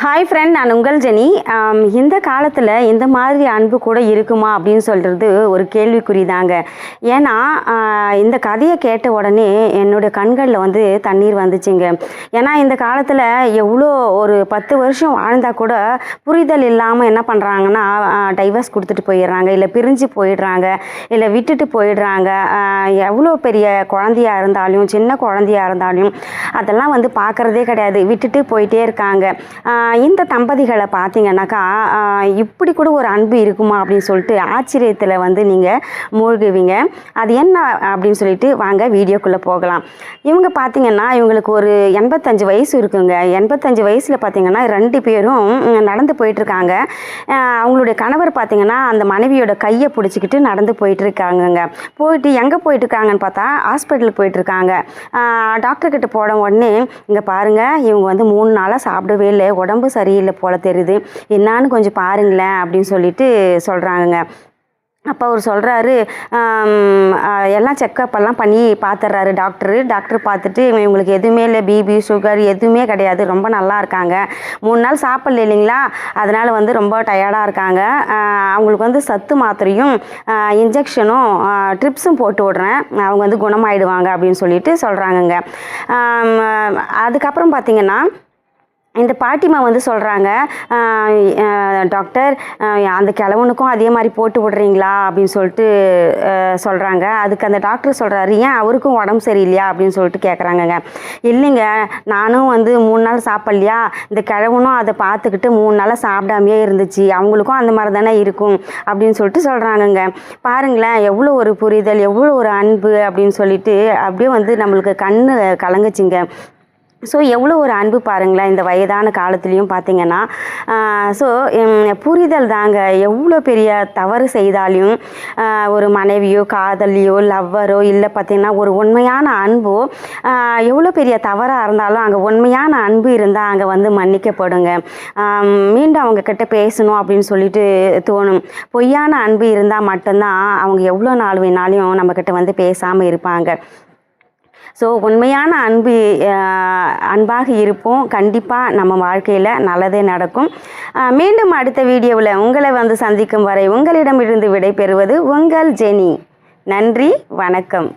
Hi friend நான் உங்கள் Jenny. இந்த காலத்தில் இந்த மாதிரி அன்பு கூட இருக்குமா அப்படின்னு சொல்கிறது ஒரு கேள்விக்குறி தாங்க ஏன்னா இந்த கதையை கேட்ட உடனே என்னுடைய கண்களில் வந்து தண்ணீர் வந்துச்சுங்க. ஏன்னா இந்த காலத்தில் எவ்வளோ ஒரு பத்து வருஷம் வாழ்ந்தால் கூட புரிதல் இல்லாமல் என்ன பண்ணுறாங்கன்னா டைவர்ஸ் கொடுத்துட்டு போயிடுறாங்க இல்லை பிரிஞ்சு போயிடுறாங்க இல்லை விட்டுட்டு போயிடுறாங்க. எவ்வளோ பெரிய குழந்தையா இருந்தாலும் சின்ன குழந்தையா இருந்தாலும் அதெல்லாம் வந்து பார்க்குறதே கிடையாது. விட்டுட்டு போயிட்டே இருக்காங்க. இந்த தம்பதிகளை பார்த்தீங்கன்னாக்கா இப்படி கூட ஒரு அன்பு இருக்குமா அப்படின்னு சொல்லிட்டு ஆச்சரியத்தில் வந்து நீங்கள் மூழ்குவீங்க. அது என்ன அப்படின்னு சொல்லிட்டு வாங்க வீடியோக்குள்ளே போகலாம். இவங்க பார்த்தீங்கன்னா இவங்களுக்கு ஒரு எண்பத்தஞ்சு வயசு இருக்குங்க. எண்பத்தஞ்சு வயசில் பார்த்தீங்கன்னா ரெண்டு பேரும் நடந்து போயிட்டுருக்காங்க. அவங்களுடைய கணவர் பார்த்தீங்கன்னா அந்த மனைவியோட கையை பிடிச்சிக்கிட்டு நடந்து போயிட்டுருக்காங்கங்க. போயிட்டு எங்கே போயிட்டுருக்காங்கன்னு பார்த்தா ஹாஸ்பிட்டலுக்கு போயிட்டுருக்காங்க. டாக்டர் கிட்ட போன உடனே இங்கே பாருங்கள் இவங்க வந்து மூணு நாளாக சாப்பிடவே இல்லை உடம்பு சரியில்லை போல தெரியுது. என்னான்னு கொஞ்சம் பாருங்களேன் அப்படின்னு சொல்லிட்டு சொல்கிறாங்கங்க அப்போ அவர் சொல்கிறாரு எல்லாம் செக்கப் எல்லாம் பண்ணி பார்த்துட்றாரு டாக்டரு டாக்டர் பார்த்துட்டு இவங்களுக்கு எதுவுமே இல்லை. பிபி சுகர் எதுவுமே கிடையாது. ரொம்ப நல்லா இருக்காங்க. மூணு நாள் சாப்பிடல இல்லைங்களா? அதனால் வந்து ரொம்ப டயர்டாக இருக்காங்க. அவங்களுக்கு வந்து சத்து மாத்திரையும் இன்ஜெக்ஷனும் ட்ரிப்ஸும் போட்டு விட்றேன். அவங்க வந்து குணமாயிடுவாங்க அப்படின்னு சொல்லிட்டு சொல்கிறாங்கங்க அதுக்கப்புறம் பார்த்தீங்கன்னா இந்த பாட்டிமா வந்து சொல்கிறாங்க டாக்டர் அந்த கிழவனுக்கும் அதே மாதிரி போட்டு விடுறீங்களா? அப்படின்னு சொல்லிட்டு சொல்கிறாங்க அதுக்கு அந்த டாக்டர் சொல்கிறாரு ஏன் அவருக்கும் உடம்பு சரியில்லையா? அப்படின்னு சொல்லிட்டு கேட்குறாங்கங்க இல்லைங்க நானும் வந்து மூணு நாள் சாப்பிட்லையா? இந்த கிழவனும் அதை பார்த்துக்கிட்டு மூணு நாளாக சாப்பிடாமையே இருந்துச்சு. அவங்களுக்கும் அந்த மாதிரி தானே இருக்கும். அப்படின்னு சொல்லிட்டு சொல்கிறாங்கங்க பாருங்களேன் எவ்வளோ ஒரு புரிதல் எவ்வளோ ஒரு அன்பு அப்படின்னு சொல்லிட்டு அப்படியே வந்து நம்மளுக்கு கண்ணு கலங்குச்சிங்க. ஸோ எவ்வளோ ஒரு அன்பு பாருங்களேன் இந்த வயதான காலத்துலேயும் பார்த்தீங்கன்னா ஸோ புரிதல் தாங்க. எவ்வளோ பெரிய தவறு செய்தாலும் ஒரு மனைவியோ காதலியோ லவ்வரோ இல்லை பார்த்தீங்கன்னா ஒரு உண்மையான அன்போ எவ்வளோ பெரிய தவறாக இருந்தாலும் அங்கே உண்மையான அன்பு இருந்தால் அங்கே வந்து மன்னிக்கப்படுங்க. மீண்டும் அவங்கக்கிட்ட பேசணும் அப்படின்னு சொல்லிட்டு தோணும். பொய்யான அன்பு இருந்தால் மட்டும்தான் அவங்க எவ்வளோ நாள் வேணாலும் நம்மக்கிட்ட வந்து பேசாமல் இருப்பாங்க. ஸோ உண்மையான அன்பு அன்பாக இருப்போம். கண்டிப்பாக நம்ம வாழ்க்கையில் நல்லதே நடக்கும். மீண்டும் அடுத்த வீடியோவில் உங்களை வந்து சந்திக்கும் வரை உங்களிடமிருந்து விடைபெறுவது உங்கள் ஜெனி. நன்றி வணக்கம்.